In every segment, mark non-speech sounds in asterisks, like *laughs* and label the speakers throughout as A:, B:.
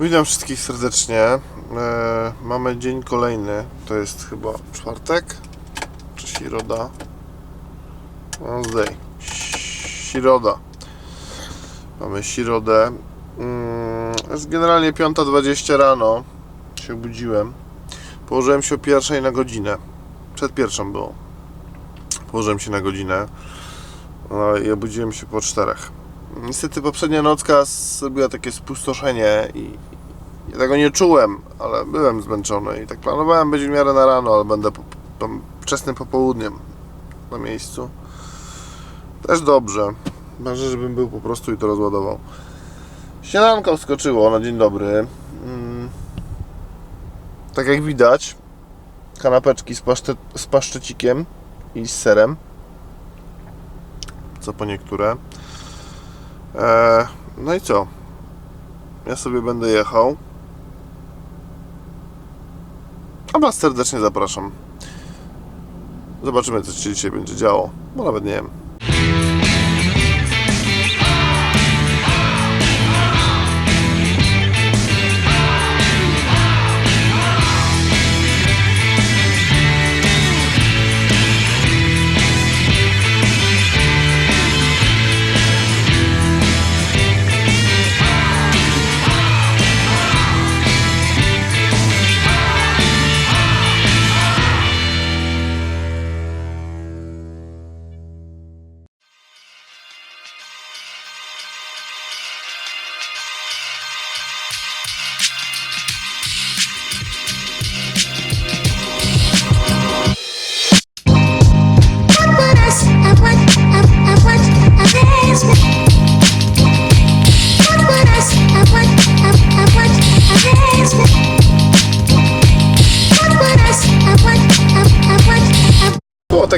A: Witam wszystkich serdecznie. E, mamy dzień kolejny. To jest chyba czwartek? Czy środa? Wednesday. Środa. Mamy środę. Mm, jest generalnie 5.20 rano. Się obudziłem. Położyłem się o pierwszej na godzinę. Przed pierwszą było. Położyłem się na godzinę. No i obudziłem się po czterech. Niestety poprzednia nocka zrobiła takie spustoszenie i ja tego nie czułem, ale byłem zmęczony i tak planowałem być w miarę na rano, ale będę po, tam wczesnym popołudniem na miejscu. Też dobrze. Ważne, żebym był po prostu i to rozładował. Śniadanko wskoczyło na dzień dobry. Mm. Tak jak widać, kanapeczki z, pasztet, z i z serem. Co po niektóre. Eee, no i co? Ja sobie będę jechał. A Was serdecznie zapraszam. Zobaczymy, co się dzisiaj będzie działo. Bo nawet nie wiem.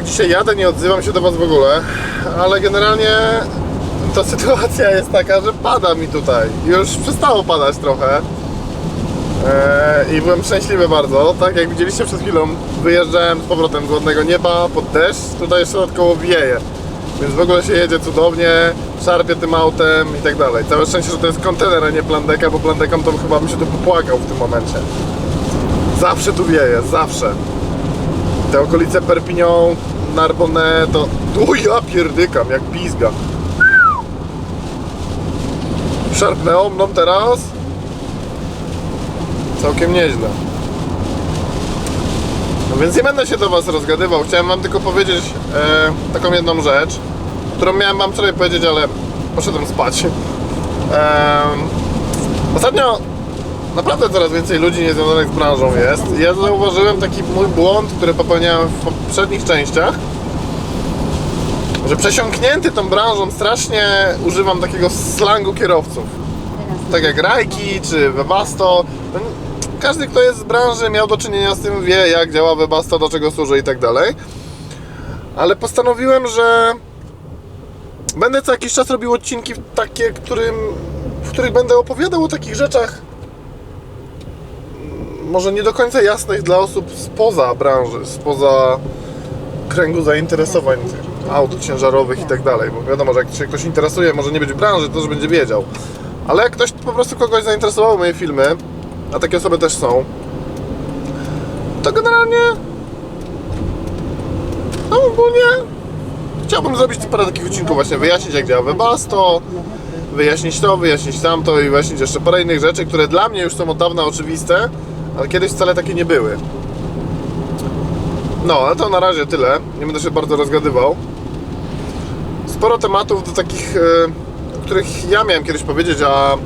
A: Tak dzisiaj jadę, nie odzywam się do Was w ogóle, ale generalnie ta *laughs* sytuacja jest taka, że pada mi tutaj. Już przestało padać trochę. Eee, I byłem szczęśliwy bardzo. Tak jak widzieliście przed chwilą, wyjeżdżałem z powrotem z ładnego nieba pod deszcz. Tutaj jeszcze dodatkowo wieje. Więc w ogóle się jedzie cudownie, szarpie tym autem i tak dalej. Całe szczęście, że to jest kontener, a nie plandeka, bo plandeką to chyba bym się tu popłakał w tym momencie. Zawsze tu wieje, zawsze. Te okolice Perpignan, Narbonne, to... O ja pierdykam, jak pizga. Szarpnęło mną teraz. Całkiem nieźle. No więc nie będę się do Was rozgadywał. Chciałem Wam tylko powiedzieć e, taką jedną rzecz, którą miałem Wam wczoraj powiedzieć, ale poszedłem spać. E, ostatnio naprawdę coraz więcej ludzi niezwiązanych z branżą jest. Ja zauważyłem taki mój błąd, który popełniałem w poprzednich częściach, że przesiąknięty tą branżą strasznie używam takiego slangu kierowców. Tak jak Rajki czy Webasto. No, Każdy, kto jest z branży, miał do czynienia z tym, wie jak działa Webasto, do czego służy i tak dalej. Ale postanowiłem, że będę co jakiś czas robił odcinki takie, którym, w których będę opowiadał o takich rzeczach może nie do końca jasnych dla osób spoza branży, spoza kręgu zainteresowań aut ciężarowych i tak dalej, bo wiadomo, że jak się ktoś interesuje, może nie być w branży, to już będzie wiedział. Ale jak ktoś po prostu kogoś zainteresowały moje filmy, a takie osoby też są, to generalnie no ogólnie chciałbym zrobić parę takich odcinków właśnie, wyjaśnić jak działa Webasto, wyjaśnić to, wyjaśnić tamto i wyjaśnić jeszcze parę innych rzeczy, które dla mnie już są od dawna oczywiste, ale kiedyś wcale takie nie były. No, ale to na razie tyle. Nie będę się bardzo rozgadywał. Sporo tematów do takich, e, o których ja miałem kiedyś powiedzieć, a,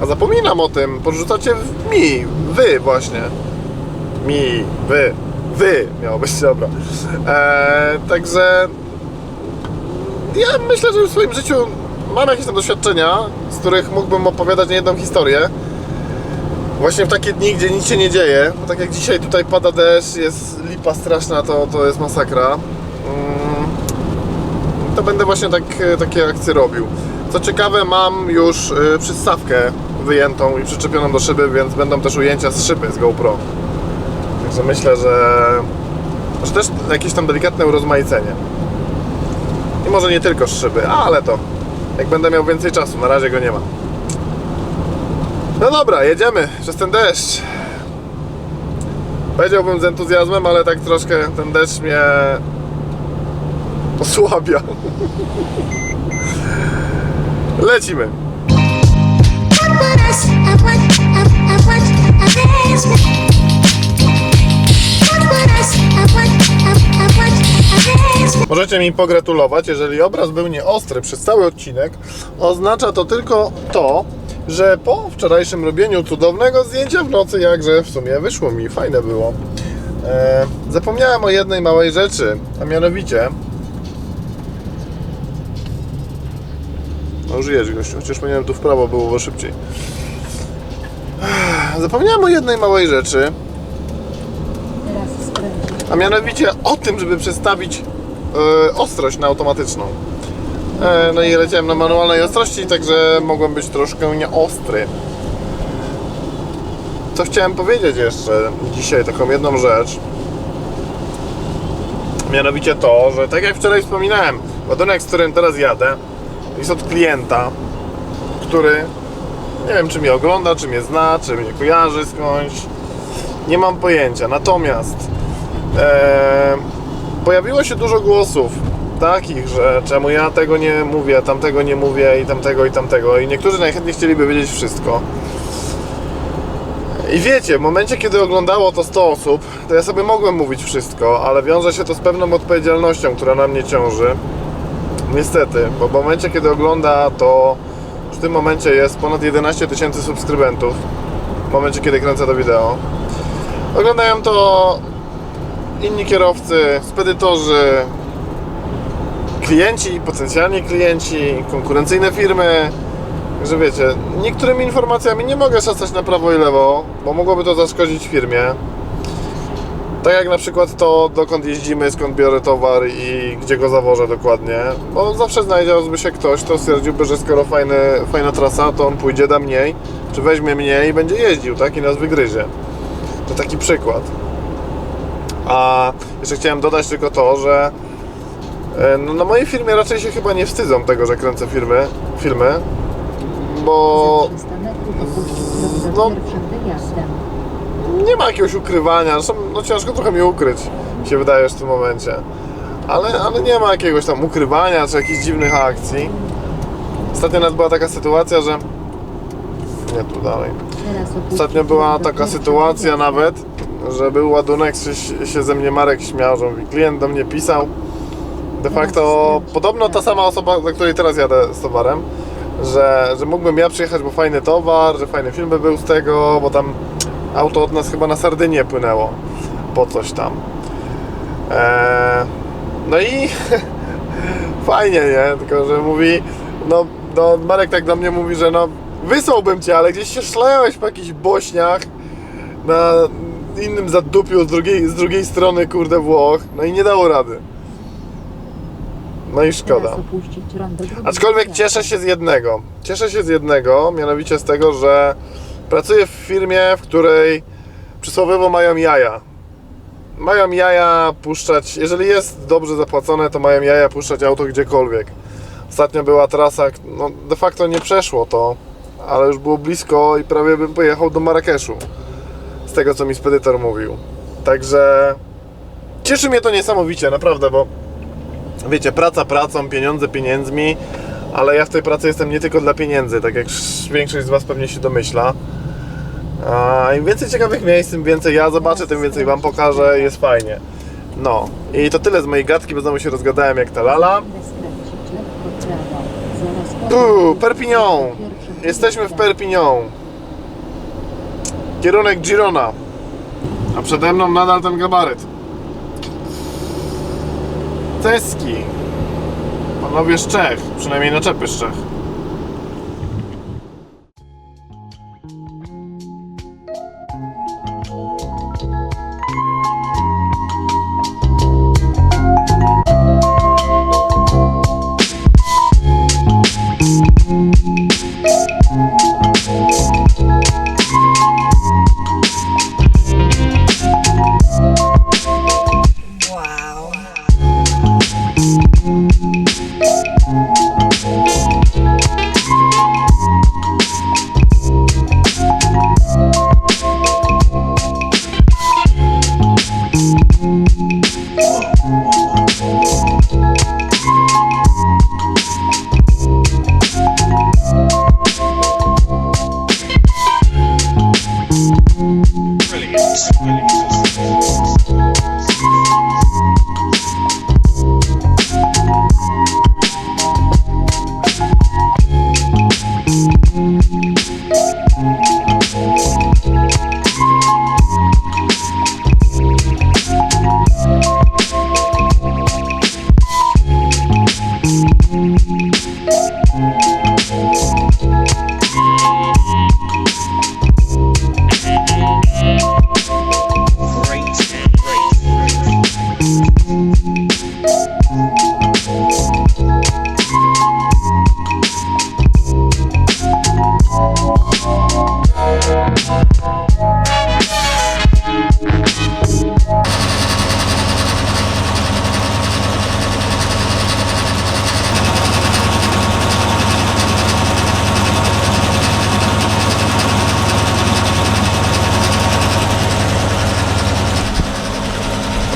A: a zapominam o tym. Porzucacie w mi, wy właśnie. Mi, wy, wy miało być *laughs* dobra. E, także ja myślę, że w swoim życiu mam jakieś tam doświadczenia, z których mógłbym opowiadać nie jedną historię. Właśnie w takie dni, gdzie nic się nie dzieje, bo tak jak dzisiaj tutaj pada deszcz, jest lipa straszna, to, to jest masakra. Mm, To będę właśnie tak, takie akcje robił. Co ciekawe, mam już y, przystawkę wyjętą i przyczepioną do szyby, więc będą też ujęcia z szyby z GoPro. Także myślę, że, że też jakieś tam delikatne urozmaicenie. I może nie tylko z szyby, ale to jak będę miał więcej czasu, na razie go nie ma. No dobra, jedziemy przez ten deszcz. Powiedziałbym z entuzjazmem, ale tak troszkę ten deszcz mnie osłabia. Lecimy. Możecie mi pogratulować, jeżeli obraz był nieostry przez cały odcinek, oznacza to tylko to, że po wczorajszym robieniu cudownego zdjęcia w nocy, jakże w sumie wyszło mi, fajne było. E, zapomniałem o jednej małej rzeczy, a mianowicie... No jedź gościu, chociaż powinienem tu w prawo było szybciej. Zapomniałem o jednej małej rzeczy, a mianowicie o tym, żeby przestawić e, ostrość na automatyczną. E, no i leciałem na manualnej ostrości, także mogłem być troszkę nieostry. Co chciałem powiedzieć jeszcze dzisiaj, taką jedną rzecz. Mianowicie to, że tak jak wczoraj wspominałem, ładunek, z którym teraz jadę, jest od klienta, który nie wiem, czy mnie ogląda, czy mnie zna, czy mnie kojarzy skądś. Nie mam pojęcia. Natomiast e, pojawiło się dużo głosów takich, że czemu ja tego nie mówię, tamtego nie mówię i tamtego i tamtego i niektórzy najchętniej chcieliby wiedzieć wszystko. I wiecie, w momencie kiedy oglądało to 100 osób, to ja sobie mogłem mówić wszystko, ale wiąże się to z pewną odpowiedzialnością, która na mnie ciąży. Niestety, bo w momencie kiedy ogląda to w tym momencie jest ponad 11 tysięcy subskrybentów. W momencie kiedy kręcę to wideo. Oglądają to inni kierowcy, spedytorzy, klienci, potencjalni klienci, konkurencyjne firmy. Że wiecie, niektórymi informacjami nie mogę szastać na prawo i lewo, bo mogłoby to zaszkodzić firmie. Tak jak na przykład to, dokąd jeździmy, skąd biorę towar i gdzie go zawożę dokładnie. Bo zawsze znajdziałby się ktoś, kto stwierdziłby, że skoro fajny, fajna trasa, to on pójdzie da mniej, czy weźmie mniej i będzie jeździł, tak? I nas wygryzie. To taki przykład. A jeszcze chciałem dodać tylko to, że no, na mojej firmie raczej się chyba nie wstydzą tego, że kręcę firmy, filmy, bo
B: Za 300 metrów opuścić drogę
A: no-
B: wyjazdem.
A: nie ma jakiegoś ukrywania. Zresztą, no ciężko trochę mi ukryć, się wydaje w tym momencie. Ale, ale nie ma jakiegoś tam ukrywania czy jakichś dziwnych akcji. Ostatnio nawet była taka sytuacja, że. Nie tu dalej. Ostatnio była taka sytuacja nawet, że był ładunek, się, się ze mnie Marek śmiał, że mówi, klient do mnie pisał. De facto podobno ta sama osoba, do której teraz jadę z towarem, że, że mógłbym ja przyjechać, bo fajny towar, że fajny film by był z tego, bo tam auto od nas chyba na Sardynię płynęło po coś tam. Eee, no i *laughs* fajnie, nie? Tylko, że mówi, no, no Marek tak do mnie mówi, że no wysłałbym cię, ale gdzieś się szlałeś po jakichś bośniach na innym zadupiu z drugiej, z drugiej strony, kurde, Włoch, no i nie dało rady. No i szkoda. Aczkolwiek cieszę się z jednego. Cieszę się z jednego, mianowicie z tego, że pracuję w firmie, w której przysłowiowo mają jaja. Mają jaja puszczać, jeżeli jest dobrze zapłacone, to mają jaja puszczać auto gdziekolwiek. Ostatnio była trasa, no de facto nie przeszło to, ale już było blisko i prawie bym pojechał do Marrakeszu. Z tego, co mi spedytor mówił. Także cieszy mnie to niesamowicie, naprawdę, bo wiecie, praca pracą, pieniądze pieniędzmi, ale ja w tej pracy jestem nie tylko dla pieniędzy, tak jak większość z Was pewnie się domyśla. A im więcej ciekawych miejsc, tym więcej ja zobaczę, tym więcej Wam pokażę, jest fajnie. No, i to tyle z mojej gadki, bo znowu się rozgadałem jak ta lala. Tu, Perpignan! Jesteśmy w. Perpignan. Kierunek Girona. A przede mną nadal ten gabaryt. Ceski. Panowie z Czech, przynajmniej naczepy z Czech.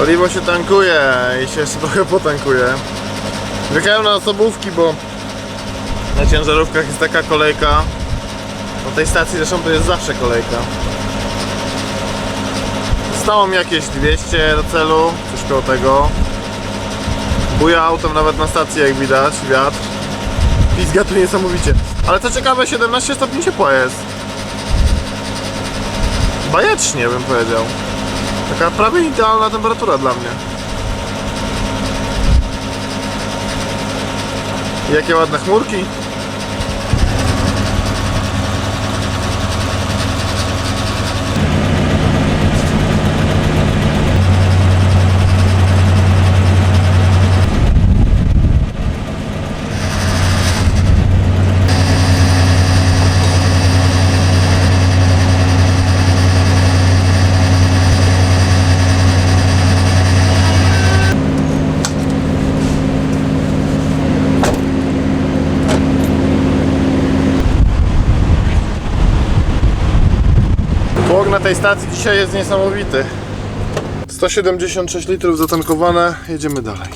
A: Paliwo się tankuje i się jeszcze *laughs* trochę potankuje. Czekałem na osobówki, bo na ciężarówkach jest taka kolejka. Na tej stacji zresztą to jest zawsze kolejka. Stało mi jakieś 200 do celu, coś koło tego. Buja autem nawet na stacji jak widać, wiatr. Pizga tu niesamowicie. Ale co ciekawe, 17 stopni ciepła jest. Bajecznie bym powiedział. Taka prawie idealna temperatura dla mnie. Jakie ładne chmurki. Tłok na tej stacji dzisiaj jest niesamowity. 176 litrów zatankowane, jedziemy dalej.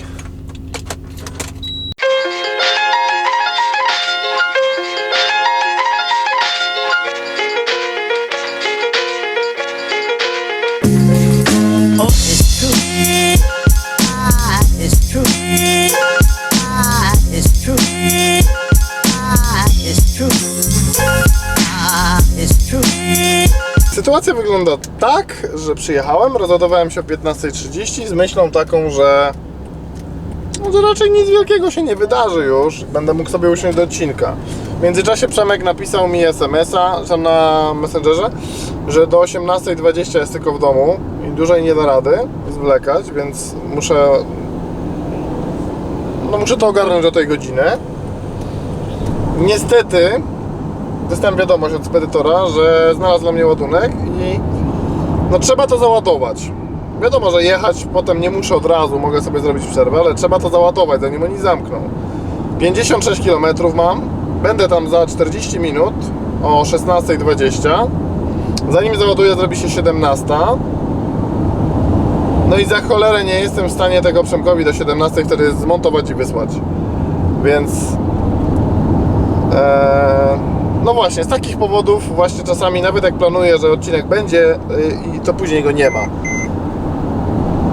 A: Sytuacja wygląda tak, że przyjechałem, rozładowałem się o 15.30 z myślą taką, że, no, że raczej nic wielkiego się nie wydarzy już. Będę mógł sobie usiąść do odcinka. W międzyczasie Przemek napisał mi SMS-a na Messengerze, że do 18.20 jest tylko w domu i dłużej nie da rady zwlekać, więc muszę no muszę to ogarnąć do tej godziny. Niestety dostałem wiadomość od spedytora, że znalazł dla mnie ładunek i no trzeba to załadować. Wiadomo, że jechać potem nie muszę od razu, mogę sobie zrobić przerwę, ale trzeba to załadować, zanim oni zamkną. 56 km mam, będę tam za 40 minut o 16.20. Zanim załaduję, zrobi się 17. No i za cholerę nie jestem w stanie tego Przemkowi do 17 wtedy zmontować i wysłać. Więc Eee, no właśnie, z takich powodów właśnie czasami nawet jak planuję, że odcinek będzie y, i to później go nie ma.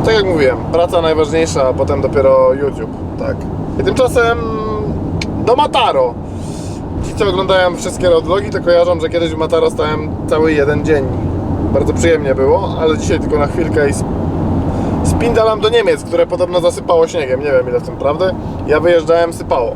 A: Tak jak mówiłem, praca najważniejsza, a potem dopiero YouTube, tak. I tymczasem do Mataro. Ci co oglądają wszystkie roadlogi to kojarzą, że kiedyś w Mataro stałem cały jeden dzień. Bardzo przyjemnie było, ale dzisiaj tylko na chwilkę i sp- spindalam do Niemiec, które podobno zasypało śniegiem. Nie wiem ile w tym prawdy. Ja wyjeżdżałem, sypało.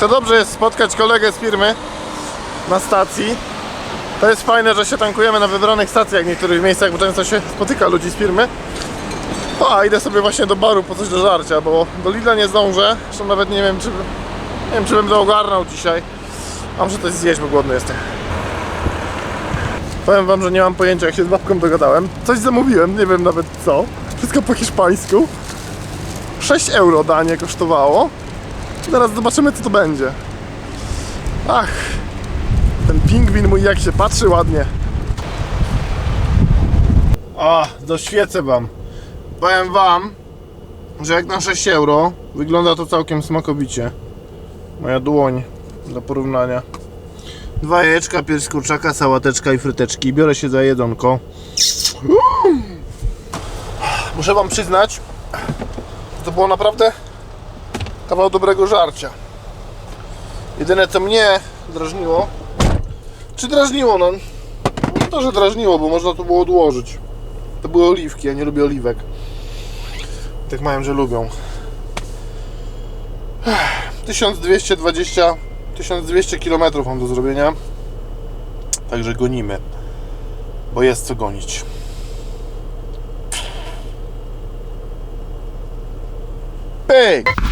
A: to dobrze jest spotkać kolegę z firmy na stacji. To jest fajne, że się tankujemy na wybranych stacjach w niektórych miejscach, bo często się spotyka ludzi z firmy. O, a idę sobie właśnie do baru po coś do żarcia, bo do Lidla nie zdążę. Zresztą nawet nie wiem, czy, nie wiem, czy bym to ogarnął dzisiaj. A muszę coś zjeść, bo głodny jestem. Powiem wam, że nie mam pojęcia, jak się z babką dogadałem. Coś zamówiłem, nie wiem nawet co. Wszystko po hiszpańsku. 6 euro danie kosztowało. Zaraz zobaczymy co to będzie. Ach, ten pingwin mój jak się patrzy ładnie. A, doświecę wam. Powiem wam, że jak na 6 euro wygląda to całkiem smakowicie. Moja dłoń do porównania. Dwa jajeczka, pierś kurczaka, sałateczka i fryteczki. Biorę się za jedzonko. Muszę Wam przyznać, że to było naprawdę kawał dobrego żarcia. Jedyne co mnie drażniło, czy drażniło, no nie to, że drażniło, bo można to było odłożyć. To były oliwki, ja nie lubię oliwek. Tak mają, że lubią. Ech, 1220 1200 km mam do zrobienia. Także gonimy. Bo jest co gonić. Pyk!